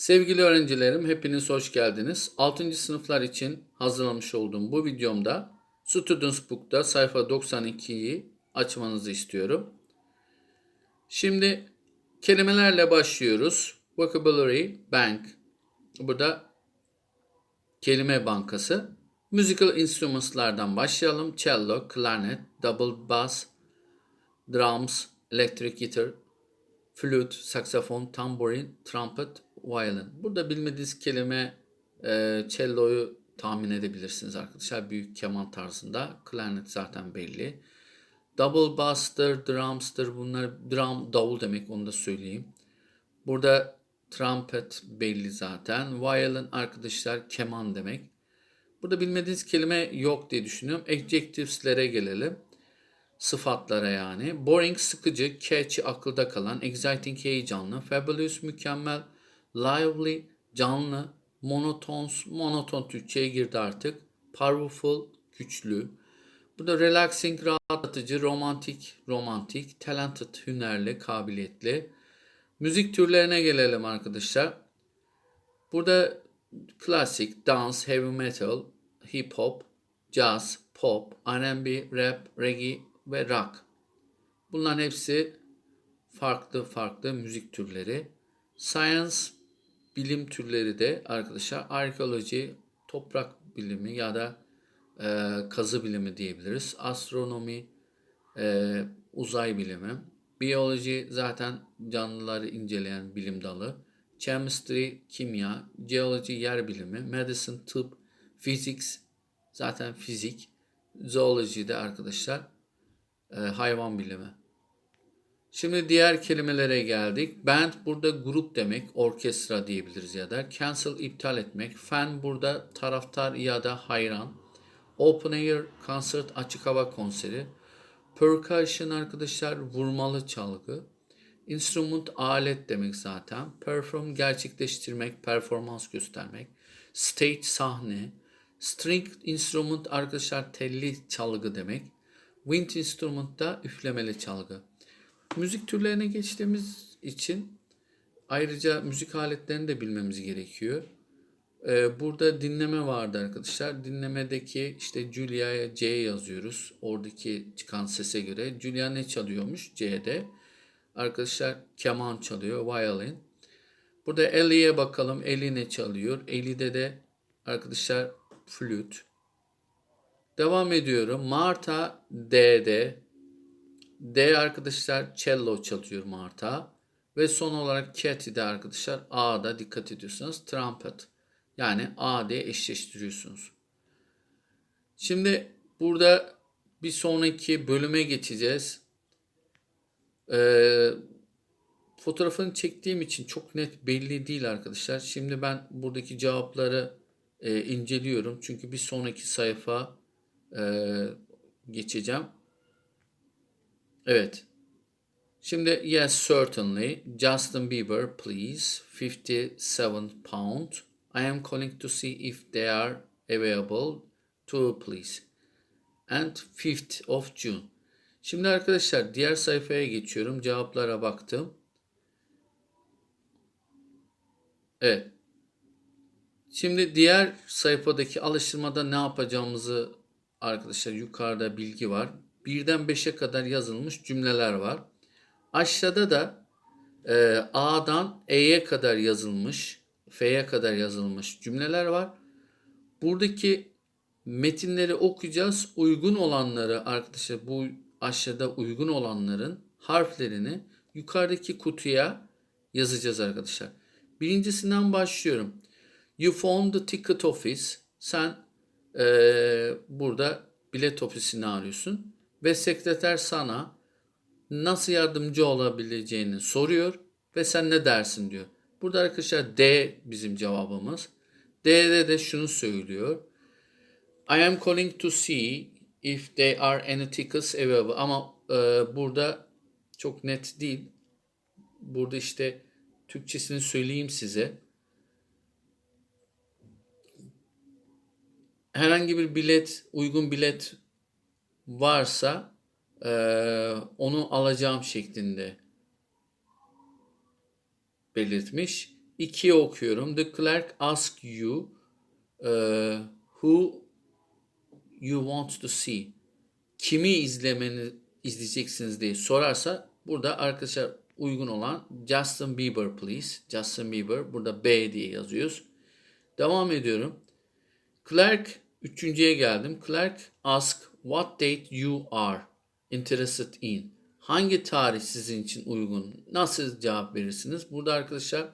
Sevgili öğrencilerim, hepiniz hoş geldiniz. 6. sınıflar için hazırlamış olduğum bu videomda Students Book'ta sayfa 92'yi açmanızı istiyorum. Şimdi kelimelerle başlıyoruz. Vocabulary Bank. Burada kelime bankası. Musical instruments'lardan başlayalım. Cello, klarnet, double bass, drums, electric guitar, flüt, saksafon, tamborin, trumpet, violin. Burada bilmediğiniz kelime e, cello'yu tahmin edebilirsiniz arkadaşlar. Büyük keman tarzında. Klarnet zaten belli. Double bass'tır, drums'tır. Bunlar drum, davul demek onu da söyleyeyim. Burada trumpet belli zaten. Violin arkadaşlar keman demek. Burada bilmediğiniz kelime yok diye düşünüyorum. Adjectives'lere gelelim. Sıfatlara yani. Boring sıkıcı, catchy akılda kalan, exciting heyecanlı, fabulous mükemmel, lively canlı, monotons monoton Türkçe'ye girdi artık. Powerful güçlü. Burada relaxing rahatlatıcı, romantik romantik, talented hünerli, kabiliyetli. Müzik türlerine gelelim arkadaşlar. Burada klasik, dans, heavy metal, hip hop, jazz, pop, R&B, rap, reggae ve rock. Bunların hepsi farklı farklı müzik türleri. Science bilim türleri de arkadaşlar arkeoloji, toprak bilimi ya da e, kazı bilimi diyebiliriz. Astronomi, e, uzay bilimi. Biyoloji zaten canlıları inceleyen bilim dalı. Chemistry, kimya, geology, yer bilimi, medicine, tıp, physics, zaten fizik, zooloji de arkadaşlar e, hayvan bilimi. Şimdi diğer kelimelere geldik. Band burada grup demek, orkestra diyebiliriz ya da. Cancel iptal etmek. Fan burada taraftar ya da hayran. Open air concert açık hava konseri. Percussion arkadaşlar vurmalı çalgı. Instrument alet demek zaten. Perform gerçekleştirmek, performans göstermek. Stage sahne. String instrument arkadaşlar telli çalgı demek. Wind instrument da üflemeli çalgı. Müzik türlerine geçtiğimiz için ayrıca müzik aletlerini de bilmemiz gerekiyor. Ee, burada dinleme vardı arkadaşlar. Dinlemedeki işte Julia'ya C yazıyoruz. Oradaki çıkan sese göre. Julia ne çalıyormuş C'de? Arkadaşlar keman çalıyor. Violin. Burada Ellie'ye bakalım. Ellie ne çalıyor? Ellie'de de arkadaşlar flüt. Devam ediyorum. Marta D'de. D arkadaşlar cello çalıyor Marta. Ve son olarak Katy de arkadaşlar A'da dikkat ediyorsanız trumpet. Yani A diye eşleştiriyorsunuz. Şimdi burada bir sonraki bölüme geçeceğiz. Ee, fotoğrafını çektiğim için çok net belli değil arkadaşlar. Şimdi ben buradaki cevapları e, inceliyorum. Çünkü bir sonraki sayfa e, geçeceğim. Evet. Şimdi yes certainly. Justin Bieber please. 57 pound. I am calling to see if they are available to please. And 5th of June. Şimdi arkadaşlar diğer sayfaya geçiyorum. Cevaplara baktım. Evet. Şimdi diğer sayfadaki alıştırmada ne yapacağımızı arkadaşlar yukarıda bilgi var. Birden 5'e kadar yazılmış cümleler var. Aşağıda da e, A'dan E'ye kadar yazılmış, F'ye kadar yazılmış cümleler var. Buradaki metinleri okuyacağız. Uygun olanları arkadaşlar bu aşağıda uygun olanların harflerini yukarıdaki kutuya yazacağız arkadaşlar. Birincisinden başlıyorum. You found the ticket office. Sen e, burada bilet ofisini arıyorsun ve sekreter sana nasıl yardımcı olabileceğini soruyor ve sen ne dersin diyor. Burada arkadaşlar D bizim cevabımız. D'de de şunu söylüyor. I am calling to see if there are any tickets available. Ama e, burada çok net değil. Burada işte Türkçesini söyleyeyim size. Herhangi bir bilet, uygun bilet varsa e, onu alacağım şeklinde belirtmiş. 2'ye okuyorum. The clerk asks you uh, who you want to see. Kimi izlemeni izleyeceksiniz diye sorarsa burada arkadaşlar uygun olan Justin Bieber please. Justin Bieber burada B diye yazıyoruz. Devam ediyorum. Clerk üçüncüye geldim. Clerk ask what date you are interested in. Hangi tarih sizin için uygun? Nasıl cevap verirsiniz? Burada arkadaşlar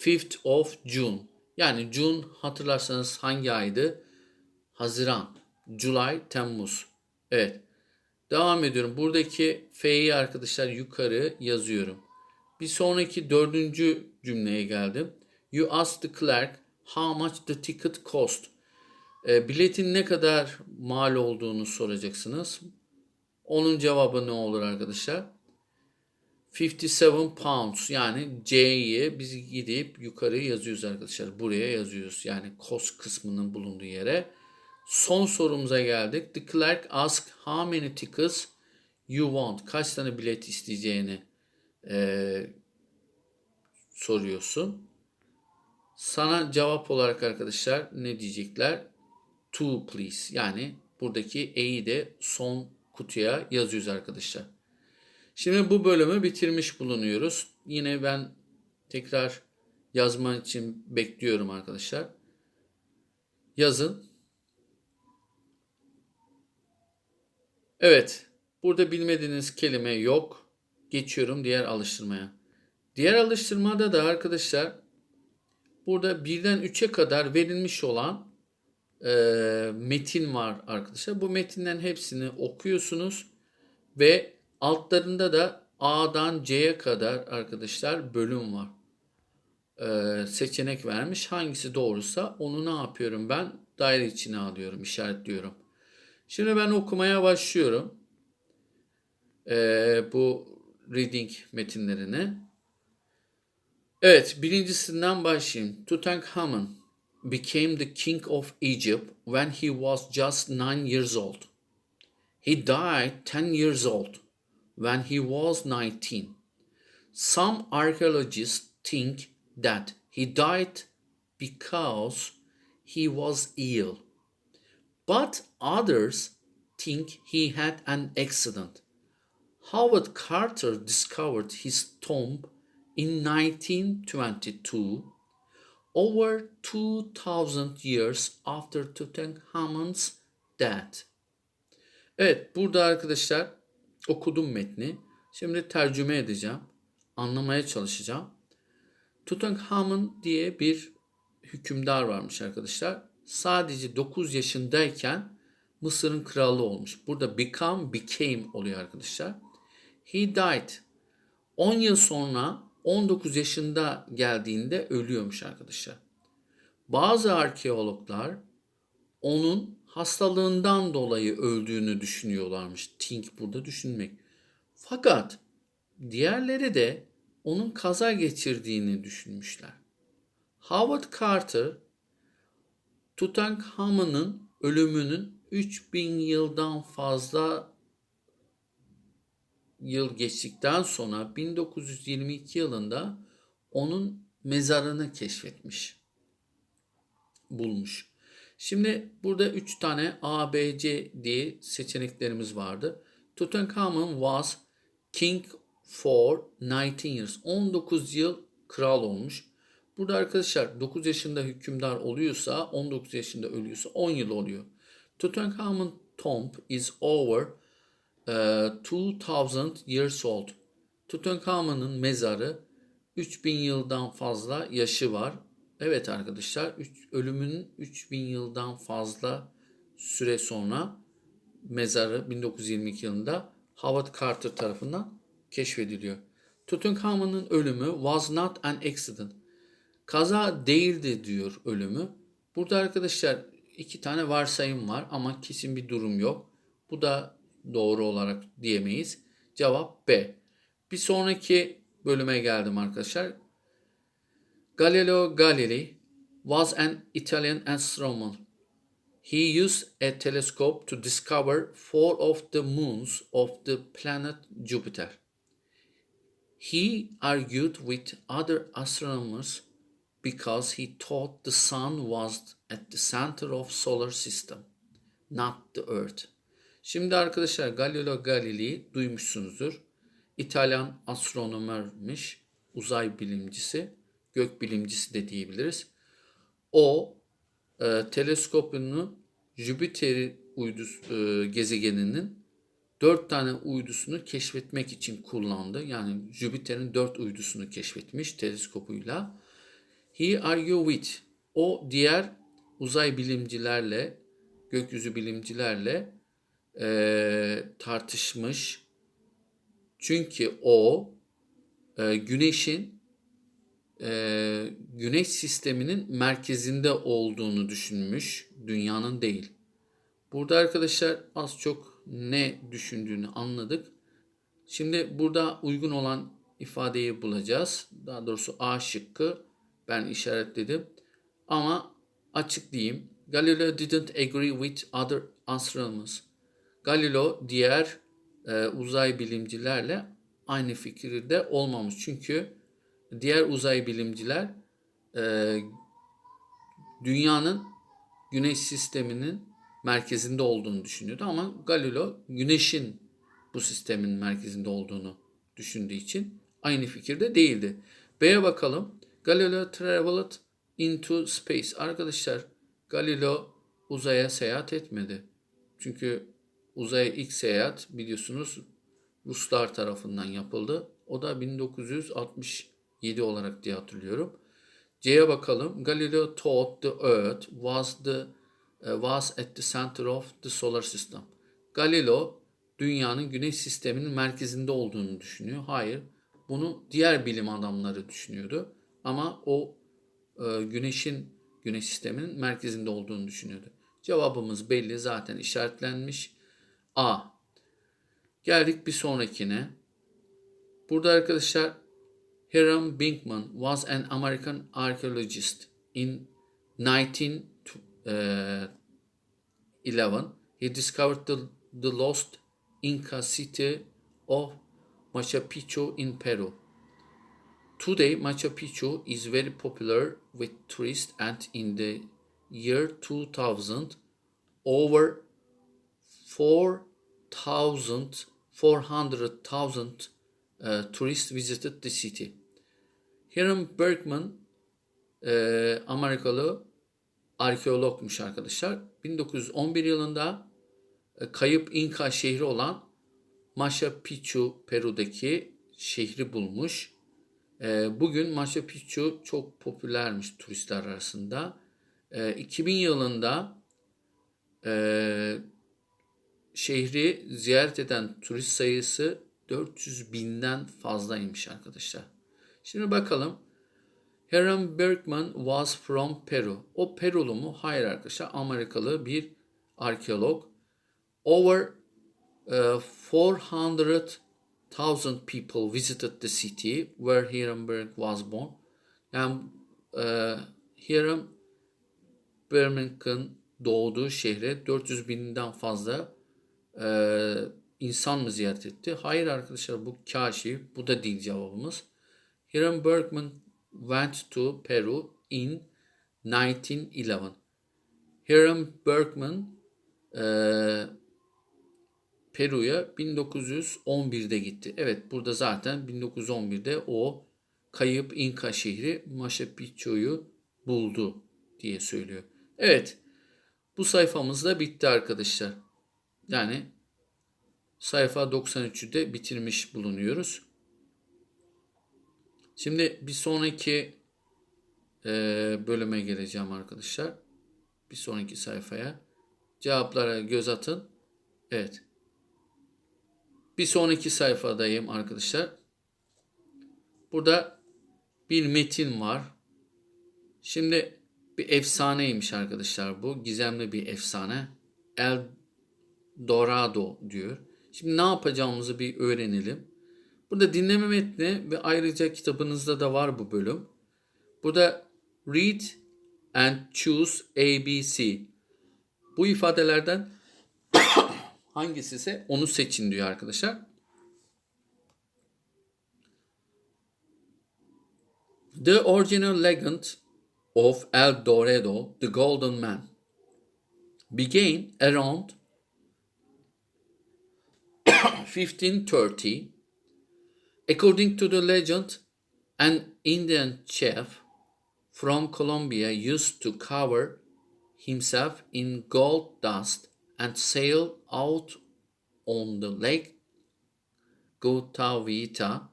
5th of June. Yani June hatırlarsanız hangi aydı? Haziran, July, Temmuz. Evet. Devam ediyorum. Buradaki F'yi arkadaşlar yukarı yazıyorum. Bir sonraki dördüncü cümleye geldim. You ask the clerk how much the ticket cost. E, biletin ne kadar mal olduğunu soracaksınız. Onun cevabı ne olur arkadaşlar? 57 pounds yani C'yi biz gidip yukarı yazıyoruz arkadaşlar. Buraya yazıyoruz. Yani cost kısmının bulunduğu yere. Son sorumuza geldik. The clerk ask how many tickets you want. Kaç tane bilet isteyeceğini e, soruyorsun. Sana cevap olarak arkadaşlar ne diyecekler? Two please. Yani buradaki E'yi de son kutuya yazıyoruz arkadaşlar. Şimdi bu bölümü bitirmiş bulunuyoruz. Yine ben tekrar yazma için bekliyorum arkadaşlar. Yazın. Evet. Burada bilmediğiniz kelime yok. Geçiyorum diğer alıştırmaya. Diğer alıştırmada da arkadaşlar burada birden 3'e kadar verilmiş olan e, metin var arkadaşlar. Bu metinlerin hepsini okuyorsunuz ve altlarında da A'dan C'ye kadar arkadaşlar bölüm var. E, seçenek vermiş. Hangisi doğruysa onu ne yapıyorum ben? Daire içine alıyorum, işaretliyorum. Şimdi ben okumaya başlıyorum. E, bu reading metinlerini. Evet, birincisinden başlayayım. Tutankhamun became the king of Egypt when he was just nine years old. He died 10 years old when he was 19. Some archaeologists think that he died because he was ill. But others think he had an accident. Howard Carter discovered his tomb in 1922 over 2000 years after Tutankhamun's death. Evet burada arkadaşlar okudum metni. Şimdi tercüme edeceğim. Anlamaya çalışacağım. Tutankhamun diye bir hükümdar varmış arkadaşlar. Sadece 9 yaşındayken Mısır'ın kralı olmuş. Burada become, became oluyor arkadaşlar. He died. 10 yıl sonra 19 yaşında geldiğinde ölüyormuş arkadaşlar. Bazı arkeologlar onun hastalığından dolayı öldüğünü düşünüyorlarmış. Think burada düşünmek. Fakat diğerleri de onun kaza geçirdiğini düşünmüşler. Howard Carter Tutankhamun'un ölümünün 3000 yıldan fazla yıl geçtikten sonra 1922 yılında onun mezarını keşfetmiş. Bulmuş. Şimdi burada 3 tane A, B, C diye seçeneklerimiz vardı. Tutankhamun was king for 19 years. 19 yıl kral olmuş. Burada arkadaşlar 9 yaşında hükümdar oluyorsa 19 yaşında ölüyorsa 10 yıl oluyor. Tutankhamun tomb is over 2000 years old. Tutankhamun'un mezarı 3000 yıldan fazla yaşı var. Evet arkadaşlar üç, ölümünün 3000 yıldan fazla süre sonra mezarı 1922 yılında Howard Carter tarafından keşfediliyor. Tutankhamun'un ölümü was not an accident. Kaza değildi diyor ölümü. Burada arkadaşlar iki tane varsayım var ama kesin bir durum yok. Bu da doğru olarak diyemeyiz. Cevap B. Bir sonraki bölüme geldim arkadaşlar. Galileo Galilei was an Italian astronomer. He used a telescope to discover four of the moons of the planet Jupiter. He argued with other astronomers because he thought the sun was at the center of solar system, not the earth. Şimdi arkadaşlar Galileo Galilei duymuşsunuzdur. İtalyan astronomörmüş, uzay bilimcisi, gök bilimcisi de diyebiliriz. O e, teleskopunu Jüpiter uydusu, e, gezegeninin dört tane uydusunu keşfetmek için kullandı. Yani Jüpiter'in dört uydusunu keşfetmiş teleskopuyla. He argued with o diğer uzay bilimcilerle, gökyüzü bilimcilerle e, tartışmış. Çünkü o e, Güneş'in e, Güneş sisteminin merkezinde olduğunu düşünmüş, dünyanın değil. Burada arkadaşlar az çok ne düşündüğünü anladık. Şimdi burada uygun olan ifadeyi bulacağız. Daha doğrusu A şıkkı ben işaretledim. Ama açık diyeyim. Galileo didn't agree with other astronomers. Galileo diğer e, uzay bilimcilerle aynı fikirde olmamış. Çünkü diğer uzay bilimciler e, dünyanın güneş sisteminin merkezinde olduğunu düşünüyordu ama Galileo güneşin bu sistemin merkezinde olduğunu düşündüğü için aynı fikirde değildi. B'ye bakalım. Galileo traveled into space. Arkadaşlar Galileo uzaya seyahat etmedi. Çünkü uzaya ilk seyahat biliyorsunuz Ruslar tarafından yapıldı. O da 1967 olarak diye hatırlıyorum. C'ye bakalım. Galileo thought the earth was the uh, was at the center of the solar system. Galileo dünyanın güneş sisteminin merkezinde olduğunu düşünüyor. Hayır. Bunu diğer bilim adamları düşünüyordu. Ama o e, güneşin güneş sisteminin merkezinde olduğunu düşünüyordu. Cevabımız belli zaten işaretlenmiş. A. Geldik bir sonrakine. Burada arkadaşlar Hiram Binkman was an American archaeologist in 1911. He discovered the, the lost Inca city of Machu Picchu in Peru. Today, Machu Picchu is very popular with tourists, and in the year 2000, over 4,000, 400,000 uh, tourists visited the city. Hiram Bergman, e, Amerikalı arkeologmuş arkadaşlar. 1911 yılında e, kayıp İnka şehri olan Machu Picchu, Peru'daki şehri bulmuş. E, bugün Machu Picchu çok popülermiş turistler arasında. E, 2000 yılında e, şehri ziyaret eden turist sayısı 400 binden fazlaymış arkadaşlar. Şimdi bakalım. Hiram Bergman was from Peru. O Perulu mu? Hayır arkadaşlar. Amerikalı bir arkeolog. Over uh, 400,000 people visited the city where Hiram Berg was born. Yani uh, Hiram Bergman doğduğu şehre 400 binden fazla e, insan mı ziyaret etti? Hayır arkadaşlar bu kaşif. Bu da değil cevabımız. Hiram Bergman went to Peru in 1911. Hiram Bergman e, Peru'ya 1911'de gitti. Evet burada zaten 1911'de o kayıp İnka şehri Machu Picchu'yu buldu diye söylüyor. Evet bu sayfamız da bitti arkadaşlar. Yani sayfa 93'ü de bitirmiş bulunuyoruz. Şimdi bir sonraki e, bölüme geleceğim arkadaşlar. Bir sonraki sayfaya. Cevaplara göz atın. Evet. Bir sonraki sayfadayım arkadaşlar. Burada bir metin var. Şimdi bir efsaneymiş arkadaşlar bu. Gizemli bir efsane. El Dorado diyor. Şimdi ne yapacağımızı bir öğrenelim. Burada dinleme metni ve ayrıca kitabınızda da var bu bölüm. Burada read and choose ABC. Bu ifadelerden hangisi ise onu seçin diyor arkadaşlar. The original legend of El Dorado, the Golden Man, began around 1530. According to the legend, an Indian chef from Colombia used to cover himself in gold dust and sail out on the lake Guatavita.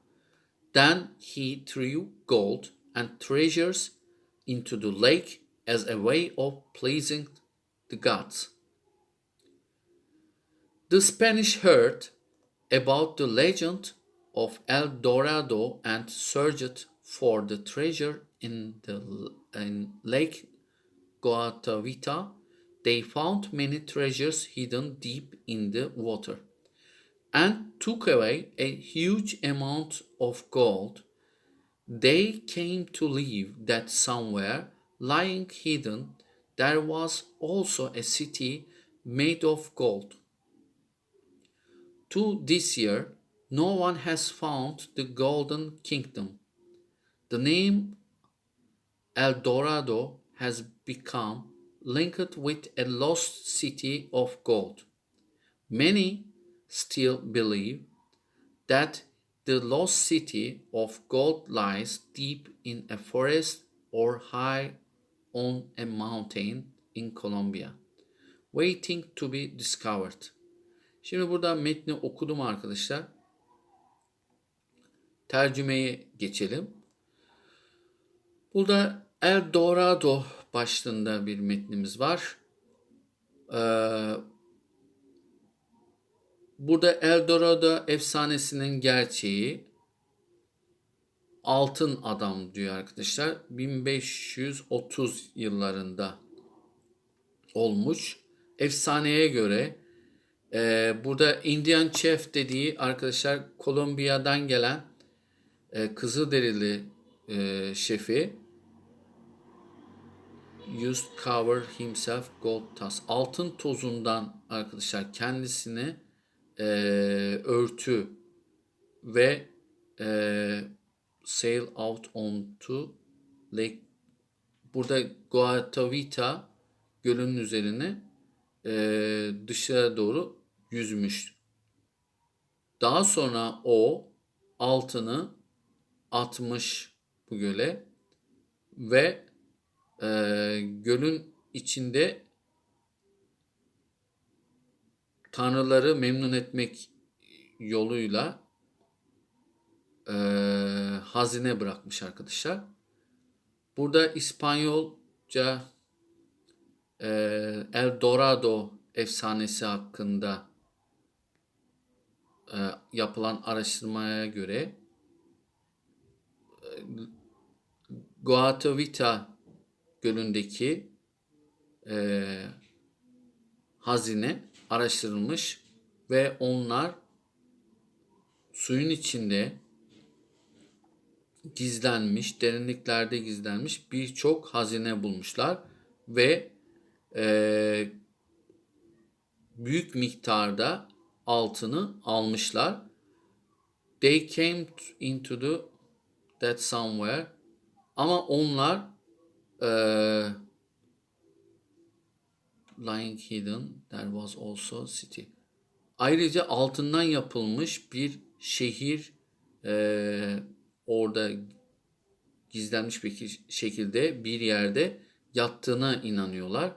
Then he threw gold and treasures into the lake as a way of pleasing the gods. The Spanish heard about the legend of El Dorado and searched for the treasure in the in Lake Guatavita. They found many treasures hidden deep in the water and took away a huge amount of gold. They came to believe that somewhere lying hidden there was also a city made of gold. To this year, no one has found the Golden Kingdom. The name El Dorado has become linked with a lost city of gold. Many still believe that the lost city of gold lies deep in a forest or high on a mountain in Colombia, waiting to be discovered. Şimdi burada metni okudum arkadaşlar. Tercümeye geçelim. Burada El Dorado başlığında bir metnimiz var. Ee, burada El Dorado efsanesinin gerçeği altın adam diyor arkadaşlar. 1530 yıllarında olmuş. Efsaneye göre e, burada Indian Chef dediği arkadaşlar Kolombiya'dan gelen e, Kızılderili e, şefi used cover himself gold dust. Altın tozundan arkadaşlar kendisini e, örtü ve e, sail out onto lake burada Guatavita gölünün üzerine e, dışarı doğru yüzmüş. Daha sonra o altını atmış bu göle ve e, gölün içinde tanrıları memnun etmek yoluyla e, hazine bırakmış arkadaşlar. Burada İspanyolca e, El Dorado efsanesi hakkında e, yapılan araştırmaya göre e, Guatavita Gölü'ndeki e, hazine araştırılmış ve onlar suyun içinde gizlenmiş, derinliklerde gizlenmiş birçok hazine bulmuşlar ve e, büyük miktarda altını almışlar. They came into the that somewhere ama onlar e, lying hidden there was also city. Ayrıca altından yapılmış bir şehir e, orada gizlenmiş bir şekilde bir yerde yattığına inanıyorlar.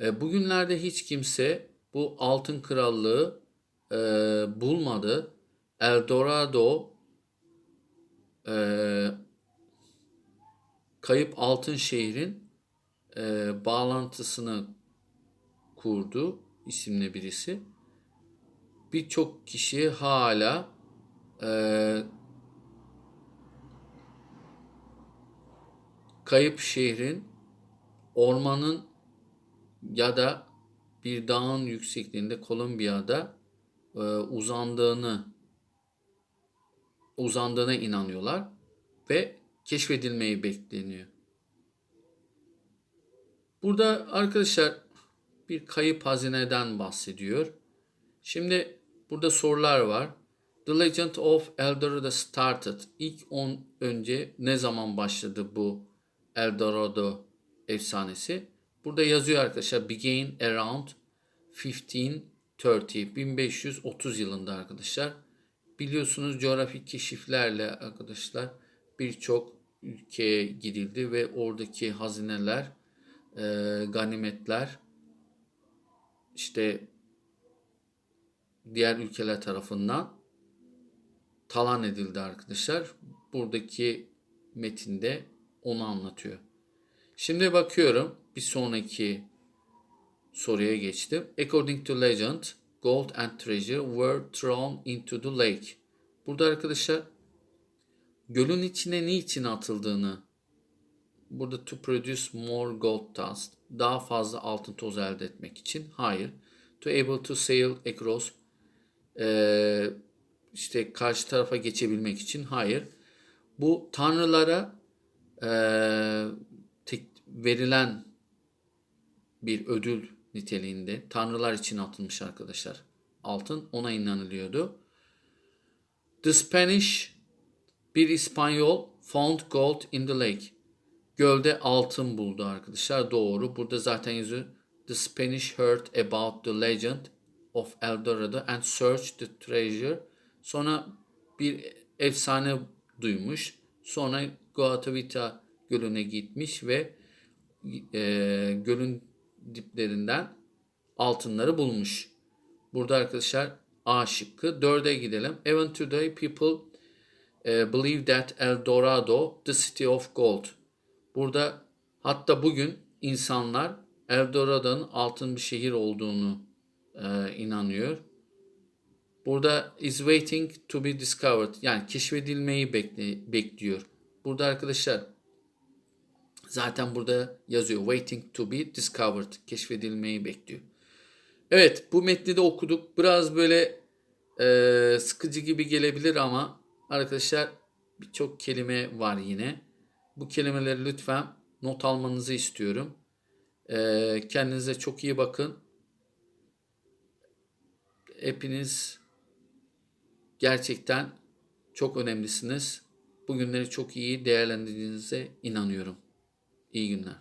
E, bugünlerde hiç kimse bu altın krallığı e, bulmadı. El Dorado e, kayıp altın şehrin e, bağlantısını kurdu isimli birisi. Birçok kişi hala e, kayıp şehrin ormanın ya da bir dağın yüksekliğinde Kolombiya'da e, uzandığını uzandığına inanıyorlar ve keşfedilmeyi bekleniyor. Burada arkadaşlar bir kayıp hazineden bahsediyor. Şimdi burada sorular var. The Legend of El Dorado started. İlk on önce ne zaman başladı bu El Dorado efsanesi. Burada yazıyor arkadaşlar began around 1530 1530 yılında arkadaşlar. Biliyorsunuz coğrafik keşiflerle arkadaşlar birçok ülkeye gidildi ve oradaki hazineler, e, ganimetler işte diğer ülkeler tarafından talan edildi arkadaşlar. Buradaki metinde onu anlatıyor. Şimdi bakıyorum bir sonraki soruya geçtim. According to legend, gold and treasure were thrown into the lake. Burada arkadaşlar gölün içine niçin atıldığını burada to produce more gold dust daha fazla altın tozu elde etmek için hayır to able to sail across ee, işte karşı tarafa geçebilmek için hayır bu tanrılara tek, verilen bir ödül niteliğinde tanrılar için atılmış arkadaşlar altın ona inanılıyordu. The Spanish bir İspanyol found gold in the lake. Gölde altın buldu arkadaşlar. Doğru. Burada zaten yazıyor. The Spanish heard about the legend of El Dorado and searched the treasure. Sonra bir efsane duymuş. Sonra Guatavita gölüne gitmiş ve e, gölün diplerinden altınları bulmuş. Burada arkadaşlar A şıkkı. Dörde gidelim. Even today people e, believe that El Dorado the city of gold. Burada hatta bugün insanlar El Dorado'nun altın bir şehir olduğunu e, inanıyor. Burada is waiting to be discovered. Yani keşfedilmeyi bekle, bekliyor. Burada arkadaşlar zaten burada yazıyor waiting to be discovered. Keşfedilmeyi bekliyor. Evet bu metni de okuduk. Biraz böyle e, sıkıcı gibi gelebilir ama arkadaşlar birçok kelime var yine. Bu kelimeleri lütfen not almanızı istiyorum. E, kendinize çok iyi bakın. Hepiniz gerçekten çok önemlisiniz. Bugünleri çok iyi değerlendirdiğinize inanıyorum. İyi günler.